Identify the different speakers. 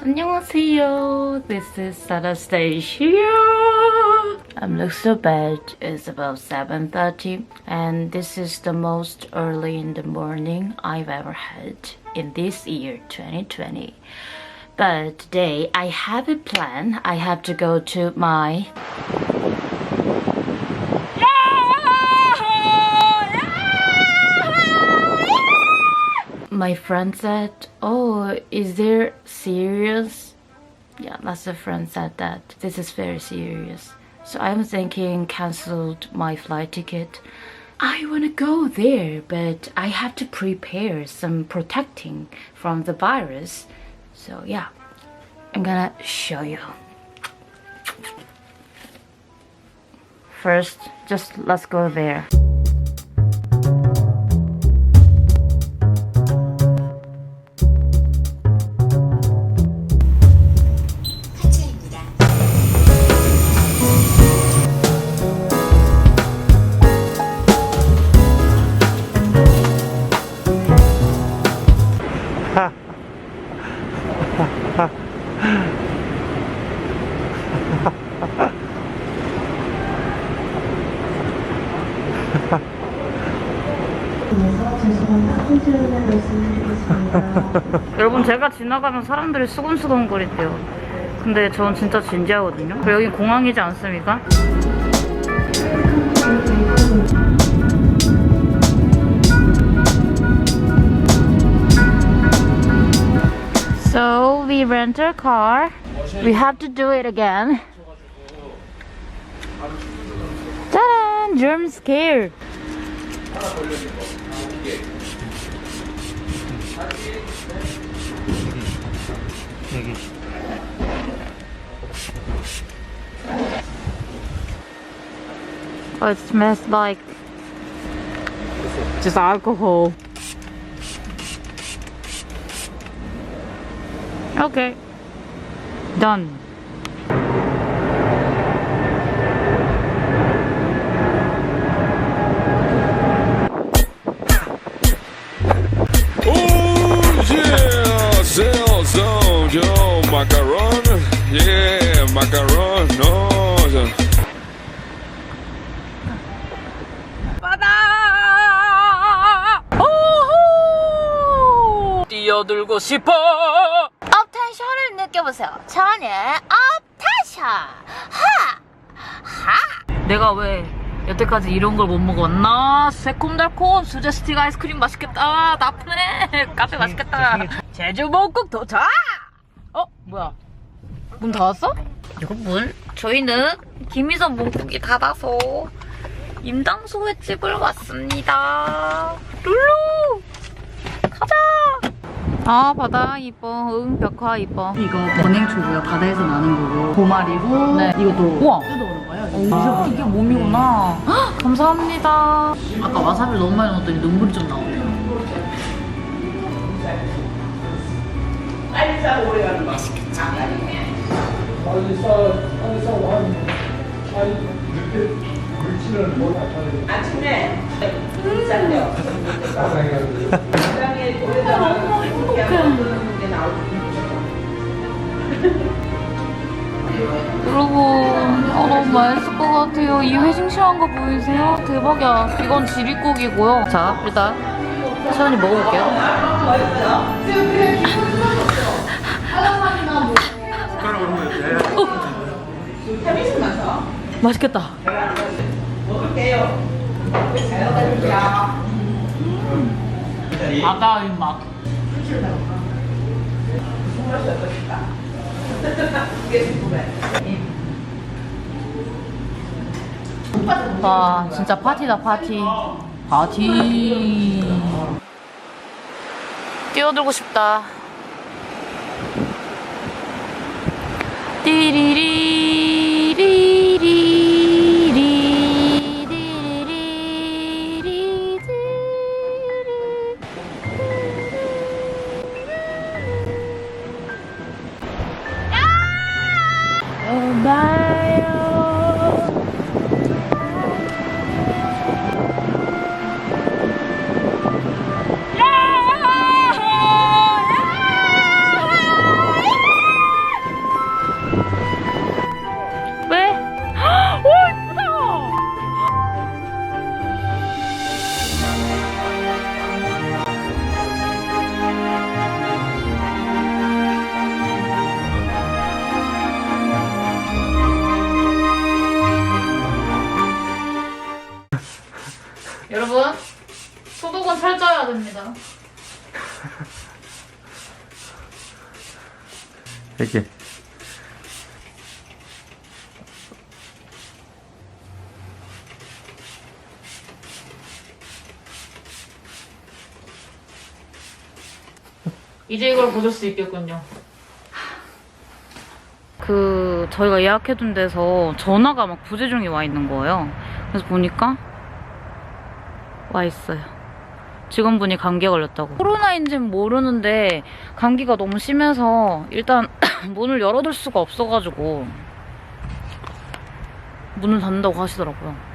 Speaker 1: 안녕하세요. This is Anastasia. I look so bad. It's about 7.30 and this is the most early in the morning I've ever had in this year, 2020. But today I have a plan. I have to go to my my friend said, Oh, is there serious? Yeah, lots of friends said that this is very serious. So I'm thinking cancelled my flight ticket. I wanna go there, but I have to prepare some protecting from the virus. So yeah, I'm gonna show you. First, just let's go there. 여러분 제가 지나가면 사람들이 수근수근거린대요. 근데 전 진짜 진지하거든요. 여기 공항이지 않습니까? So we rent a car. Have to do it again. Germ scare. Oh, it smells like just alcohol. Okay. Done.
Speaker 2: Yeah, macaron. No.
Speaker 1: 바다! 오호! 뛰어들고 싶어!
Speaker 3: 업텐션을 느껴보세요. 전의 업텐션. 하! 하!
Speaker 1: 내가 왜 여태까지 이런 걸 못 먹었나? 새콤달콤 수제 스틱 아이스크림 맛있겠다. 나쁘네. 카페 맛있겠다. 제주 목국 도착! 어? 뭐야? 문 닫았어? 여러분, 저희는 김희선 목국이 닫아서 임당소 횟집을 왔습니다. 룰루! 가자! 아, 바다 이뻐. 응, 벽화 이뻐.
Speaker 4: 이거 번행초고요. 바다에서 나는 거고 보말이고
Speaker 1: 네.
Speaker 4: 이것도
Speaker 1: 우와.
Speaker 4: 뜯어오는 거예요.
Speaker 1: 아, 이게 몸이구나. 헉, 감사합니다.
Speaker 4: 아까 와사비를 너무 많이 넣었더니 눈물이 좀 나오네요.
Speaker 1: 여러분, 아, 너무 맛있을 것 같아요. 이 회 싱싱한 거 보이세요? 대박이야. 이건 지리고기고요. 자, 일단 천천히 먹어볼게요. 어. 맛있겠다. 바다의 맛. 와 진짜 파티다 파티 파티 뛰어들고 싶다 봐요
Speaker 3: 됩니다.
Speaker 5: 이렇게.
Speaker 1: 이제 이걸 보실 수 있겠군요. 그 저희가 예약해둔 데서 전화가 막 부재중이 와 있는 거예요. 그래서 보니까 와 있어요. 직원분이 감기에 걸렸다고. 코로나인지는 모르는데 감기가 너무 심해서 일단 문을 열어둘 수가 없어가지고 문을 닫는다고 하시더라고요.